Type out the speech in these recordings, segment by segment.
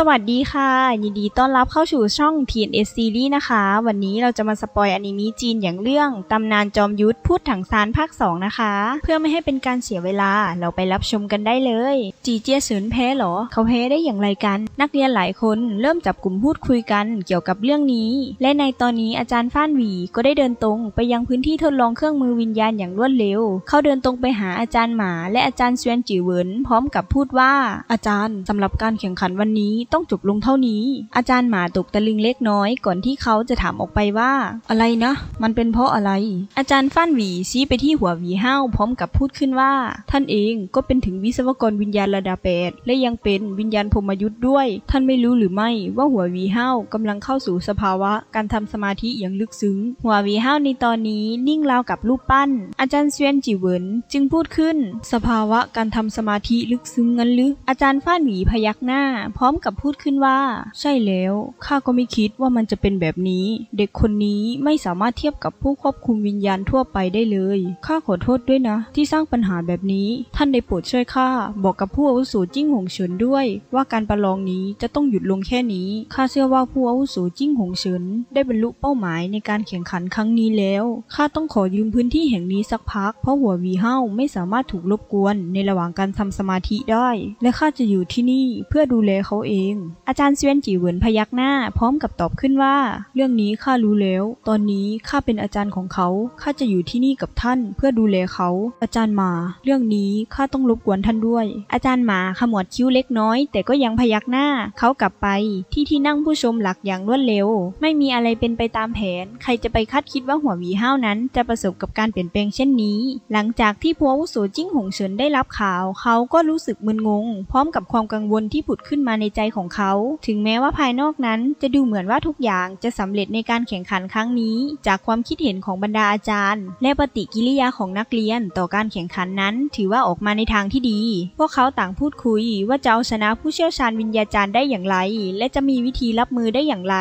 สวัสดีค่ะ ยินดีต้อนรับเข้าสู่ช่อง TNS Series นะคะ วันนี้เราจะมาสปอยอนิเมะจีนอย่างเรื่องตำนานจอมยุทธพูดถังซานภาค 2 นะคะ เพื่อไม่ให้เป็นการเสียเวลาเราไปรับชมกันได้เลย จีเจียเฉินแพ้เหรอ เขาแพ้ได้อย่างไรกัน นักเรียนหลายคนเริ่มจับกลุ่มพูดคุยกันเกี่ยวกับเรื่องนี้ และในตอนนี้อาจารย์ฟ้านหวีก็ได้เดินตรงไปยังพื้นที่ทดลองเครื่องมือวิญญาณอย่างรวดเร็ว เขาเดินตรงไปหาอาจารย์หมา และอาจารย์เซียนจิ๋วเหวินพร้อมกับพูดว่าอาจารย์สำหรับการแข่งขันวันนี้ต้องจบลงเท่านี้ อาจารย์หมาตกตะลึงเล็กน้อย ก่อนที่เขาจะถามออกไปว่า อะไรนะ มันเป็นเพราะอะไร อาจารย์ฟ้านหวีชี้ไปที่หัวหวีห้าวพร้อมกับพูดขึ้นว่า ท่านเองก็เป็นถึงวิศวกรวิญญาณระดับแปดและยังเป็นวิญญาณพมยุทธ์ด้วย ท่านไม่รู้หรือไม่ว่าหัวหวีห้าวกำลังเข้าสู่สภาวะการทำสมาธิอย่างลึกซึ้ง หัวหวีห้าวในตอนนี้นิ่งราวกับรูปปั้น อาจารย์เซียนจิเวินจึงพูดขึ้น สภาวะการทำสมาธิลึกซึ้งงั้นหรืออาจารย์ฟ้านหวีพยักหน้า พร้อมกับพูดขึ้นว่า ใช่แล้วข้าก็ไม่คิดว่ามันจะเป็นแบบนี้ เด็กคนนี้ไม่สามารถเทียบกับผู้ควบคุมวิญญาณทั่วไปได้เลยข้าขอโทษด้วยนะ ที่สร้างปัญหาแบบนี้ ท่านได้โปรดช่วยข้าบอกกับผู้อาวุโสจิ้งหงเฉินด้วย ว่าการประลองนี้จะต้องหยุดลงแค่นี้ข้าเชื่อว่าผู้อาวุโสจิ้งหงเฉินได้บรรลุเป้าหมายในการแข่งขันครั้งนี้แล้วข้าต้องขอยืมพื้นที่แห่งนี้สักพัก เพราะหัววีเฮ้าไม่สามารถถูกรบกวน ในระหว่างการทำสมาธิได้ และข้าจะอยู่ที่นี่เพื่อดูแลเขาเองอาจารย์เซียนจีเหวินพยักหน้า พร้อมกับตอบขึ้นว่า เรื่องนี้ข้ารู้แล้ว ตอนนี้ข้าเป็นอาจารย์ของเขาข้าจะอยู่ที่นี่กับท่านเพื่อดูแลเขา อาจารย์หมา เรื่องนี้ข้าต้องรบกวนท่านด้วย อาจารย์หมาขมวดคิ้วเล็กน้อย แต่ก็ยังพยักหน้า เขากลับไป ที่ที่นั่งผู้ชมหลักอย่างรวดเร็ว ไม่มีอะไรเป็นไปตามแผน ใครจะไปคาดคิดว่าหัววีห้าวนั้น จะประสบกับการเปลี่ยนแปลงเช่นนี้ หลังจากที่ผู้อาวุโสจิ้งหงเฉินได้รับข่าว เขาก็รู้สึกมึนงง พร้อมกับความกังวลที่ผุดขึ้นมาในใจของเขา ถึงแม้ว่าภายนอกนั้นจะดูเหมือนว่าทุกอย่างจะสำเร็จในการแข่งขันครั้งนี้ จากความคิดเห็นของบรรดาอาจารย์ และปฏิกิริยาของนักเรียนต่อการแข่งขันนั้น ถือว่าออกมาในทางที่ดี พวกเขาต่างพูดคุยว่าจะเอาชนะผู้เชี่ยวชาญวิญญาจารย์ได้อย่างไร และจะมีวิธีรับมือได้อย่างไร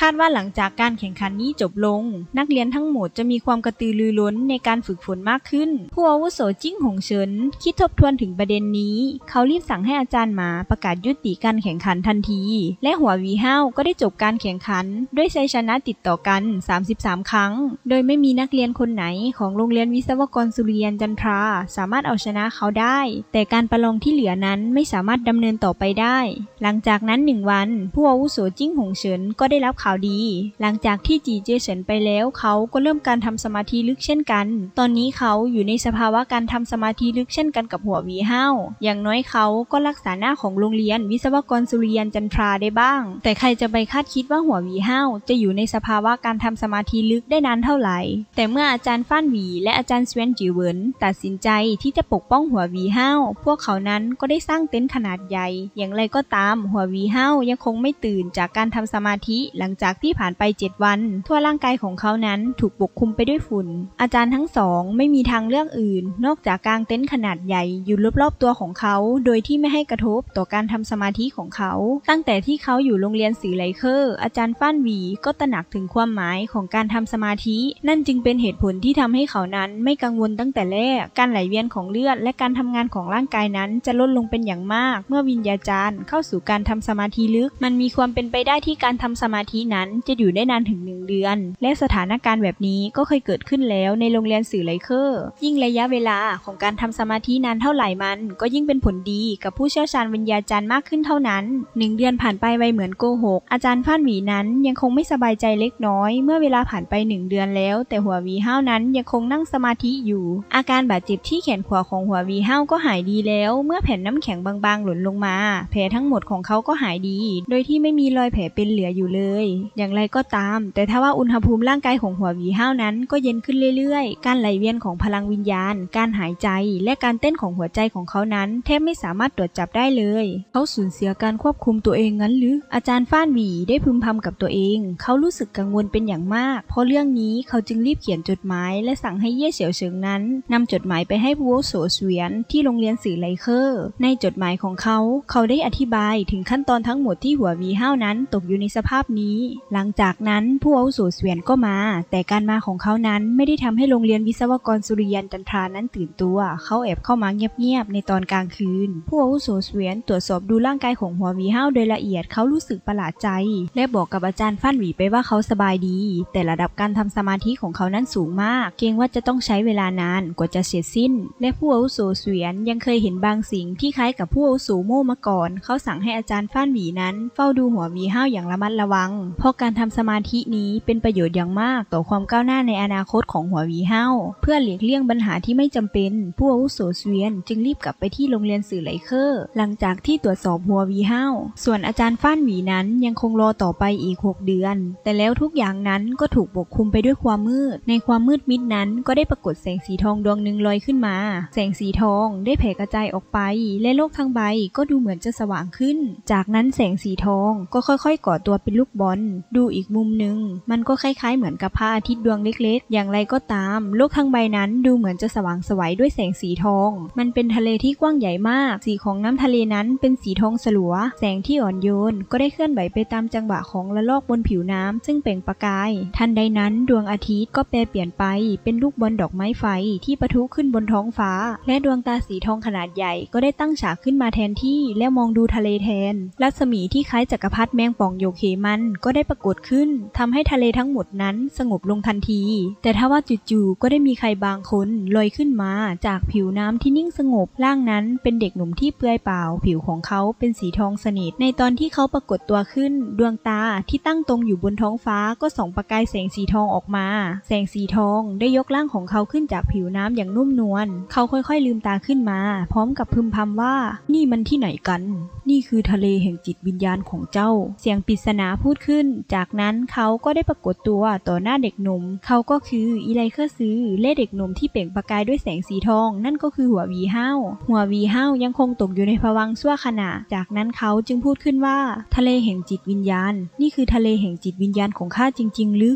คาดว่าหลังจากการแข่งขันนี้จบลง นักเรียนทั้งหมดจะมีความกระตือรือร้นในการฝึกฝนมากขึ้น ผู้อาวุโสจิ้งหงเฉินคิดทบทวนถึงประเด็นนี้ เขารีบสั่งให้อาจารย์หมาประกาศยุติการแข่งขันทันที และหัววีห้าวก็ได้จบการแข่งขัน ด้วยชัยชนะติดต่อกัน 33 ครั้ง โดยไม่มีนักเรียนคนไหนของโรงเรียนวิศวกรสุริยันจันทรา สามารถเอาชนะเขาได้ แต่การประลองที่เหลือนั้นไม่สามารถดำเนินต่อไปได้ หลังจากนั้นหนึ่งวันผู้อาวุโสจิ้งหงเฉินก็ได้รับข่าวดี หลังจากที่จีเจเฉินไปแล้วเขาก็เริ่มการทำสมาธิลึกเช่นกัน ตอนนี้เขาอยู่ในสภาวะการทำสมาธิลึกเช่นกันกับหัววีห้าวอย่างน้อยเขาก็รักษาหน้าของโรงเรียนวิศวกรสุริยันจันทราได้บ้าง แต่ใครจะไปคาดคิดว่าหัวหวีห้าวจะอยู่ในสภาวะการทำสมาธิลึกได้นานเท่าไหร่ แต่เมื่ออาจารย์ฟ้านหวีและอาจารย์เซวียนจิวเหวินตัดสินใจที่จะปกป้องหัวหวีห้าวพวกเขานั้นก็ได้สร้างเต็นท์ขนาดใหญ่ อย่างไรก็ตามหัวหวีห้าวยังคงไม่ตื่นจากการทำสมาธิหลังจากที่ผ่านไป 7 วัน ทั่วร่างกายของเขานั้นถูกปกคลุมไปด้วยฝุ่น อาจารย์ทั้งสองไม่มีทางเลือกอื่น นอกจากกางเต็นท์ขนาดใหญ่อยู่รอบๆตัวของเขา โดยที่ไม่ให้กระทบต่อการทำสมาธิของเขา ตั้งแต่ที่เขาอยู่โรงเรียนสีไลเคอร์อาจารย์ฟ้านหวีก็ตระหนักถึงความหมายของการทำสมาธิ นั่นจึงเป็นเหตุผลที่ทำให้เขานั้นไม่กังวลตั้งแต่แรก การไหลเวียนของเลือด และการทำงานของร่างกายนั้นจะลดลงเป็นอย่างมาก เมื่อวิญญาจารย์เข้าสู่การทำสมาธิลึก มันมีความเป็นไปได้ที่การทำสมาธินั้นจะอยู่ได้นานถึงหนึ่งเดือน และสถานการณ์แบบนี้ก็เคยเกิดขึ้นแล้วในโรงเรียนสื่อไลเคอร์ยิ่งระยะเวลาของการทำสมาธินานเท่าไหร่มัน ก็ยิ่งเป็นผลดีกับผู้เชี่ยวชาญวิญญาจารย์มากขึ้นเท่านั้นหนึ่งเดือนผ่านไปไวเหมือนโกหก อาจารย์ฟ้านหวีนั้นยังคงไม่สบายใจเล็กน้อย เมื่อเวลาผ่านไปหนึ่งเดือนแล้ว แต่หัววีห้าวนั้นยังคงนั่งสมาธิอยู่ อาการบาดเจ็บที่แขนขวาของหัววีห้าวก็หายดีแล้ว เมื่อแผ่นน้ำแข็งบางๆ หล่นลงมา แผลทั้งหมดของเขาก็หายดี โดยที่ไม่มีรอยแผลเป็นเหลืออยู่เลย อย่างไรก็ตาม แต่ถ้าว่าอุณหภูมิร่างกายของหัววีห้าวนั้นก็เย็นขึ้นเรื่อยๆ การไหลเวียนของพลังวิญญาณ การหายใจ และการเต้นของหัวใจของเขานั้น แทบไม่สามารถตรวจจับได้เลย เขาสูญเสียการควบคุมตัวเองงั้นหรือ อาจารย์ฟ้านหวีได้พึมพำกับตัวเอง เขารู้สึกกังวลเป็นอย่างมาก เพราะเรื่องนี้เขาจึงรีบเขียนจดหมายและสั่งให้เย่เฉียวเฉิงนั้นนำจดหมายไปให้ผู้อาวุโสเสวียนที่โรงเรียนสื่อไลเคอร์ ในจดหมายของเขา เขาได้อธิบายถึงขั้นตอนทั้งหมดที่หัววีห้าวนั้นตกอยู่ในสภาพนี้ หลังจากนั้นผู้อาวุโสเสวียนก็มา แต่การมาของเขานั้นไม่ได้ทำให้โรงเรียนวิศวกรสุริยันจันทรานั้นตื่นตัว เขาแอบเข้ามาเงียบๆในตอนกลางคืน ผู้อาวุโสเสวียนตรวจสอบดูร่างกายของหัววหวีห้าวโดยละเอียดเขารู้สึกประหลาดใจ และบอกกับอาจารย์ฟั่นหวีไปว่าเขาสบายดี แต่ระดับการทำสมาธิของเขานั้นสูงมาก เกรงว่าจะต้องใช้เวลานานกว่าจะเสร็จสิ้น และผู้อาวุโสเสวียนยังเคยเห็นบางสิ่งที่คล้ายกับผู้อาวุโสโม่มาก่อน เขาสั่งให้อาจารย์ฟ้านหวีนั้น เฝ้าดูหัวหวีห้าวอย่างระมัดระวัง เพราะการทำสมาธินี้เป็นประโยชน์อย่างมากต่อความก้าวหน้าในอนาคตของหัวหวีห้าวเพื่อหลีกเลี่ยงปัญหาที่ไม่จำเป็น ผู้อาวุโสเสวียนจึงรีบกลับไปที่โรงเรียนสื่อไหลเคอร์หลังจากที่ตรวจสอบหัววีห้าวส่วนอาจารย์ฟ้านหวีนั้นยังคงรอต่อไปอีก 6 เดือน แต่แล้วทุกอย่างนั้นก็ถูกปกคลุมไปด้วยความมืด ในความมืดมิดนั้นก็ได้ปรากฏแสงสีทองดวงหนึ่งลอยขึ้นมา แสงสีทองได้แผ่กระจายออกไป และโลกทั้งใบก็ดูเหมือนจะสว่างขึ้น จากนั้นแสงสีทองก็ค่อยๆ ก่อตัวเป็นลูกบอล ดูอีกมุมหนึ่งมันก็คล้ายๆ เหมือนกับพระอาทิตย์ดวงเล็ก ๆ อย่างไรก็ตาม โลกทั้งใบนั้นดูเหมือนจะสว่างสวัยด้วยแสงสีทอง มันเป็นทะเลที่กว้างใหญ่มาก สีของน้ำทะเลนั้นเป็นสีทองสลัวแสงที่อ่อนโยนก็ได้เคลื่อนไหวไปตามจังหวะของละลอกบนผิวน้ำซึ่งเปล่งประกาย ทันใดนั้นดวงอาทิตย์ก็แปรเปลี่ยนไป เป็นลูกบอลดอกไม้ไฟที่ปะทุขึ้นบนท้องฟ้า และดวงตาสีทองขนาดใหญ่ก็ได้ตั้งฉากขึ้นมาแทนที่ และมองดูทะเลแทน รัศมีที่คล้ายจักรพรรดิแมงป่องโยเหมันก็ได้ปรากฏขึ้นทำให้ทะเลทั้งหมดนั้นสงบลงทันที แต่ถ้าว่าจู่ๆก็ได้มีใครบางคนลอยขึ้นมาจากผิวน้ำที่นิ่งสงบร่างนั้นเป็นเด็กหนุ่มที่เปลือยเปล่า ผิวของเขาเป็นสีทองสนิท ในตอนที่เขาปรากฏตัวขึ้น ดวงตาที่ตั้งตรงอยู่บนท้องฟ้าก็ส่องประกายแสงสีทองออกมา แสงสีทองได้ยกร่างของเขาขึ้นจากผิวน้ำอย่างนุ่มนวล เขาค่อยๆ ลืมตาขึ้นมา พร้อมกับพึมพำว่า นี่มันที่ไหนกัน นี่คือทะเลแห่งจิตวิญญาณของเจ้า เสียงปริศนาพูดขึ้น จากนั้นเขาก็ได้ปรากฏตัวต่อหน้าเด็กหนุ่ม เขาก็คืออีไลเคอร์ซื้อเล่เด็กหนุ่มที่เปล่งประกายด้วยแสงสีทอง นั่นก็คือหัววีห้าวหัววีห้าวยังคงตกอยู่ในภวังชั่วขณะ จากนั้นเขาจึงพูดขึ้นว่า ทะเลแห่งจิตวิญญาณ นี่คือทะเลแห่งจิตวิญญาณของข้าจริง ๆ หรือ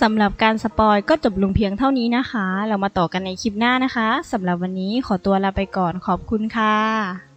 สำหรับการสปอยก็จบลงเพียงเท่านี้นะคะ เรามาต่อกันในคลิปหน้านะคะสำหรับวันนี้ขอตัวลาไปก่อนขอบคุณค่ะ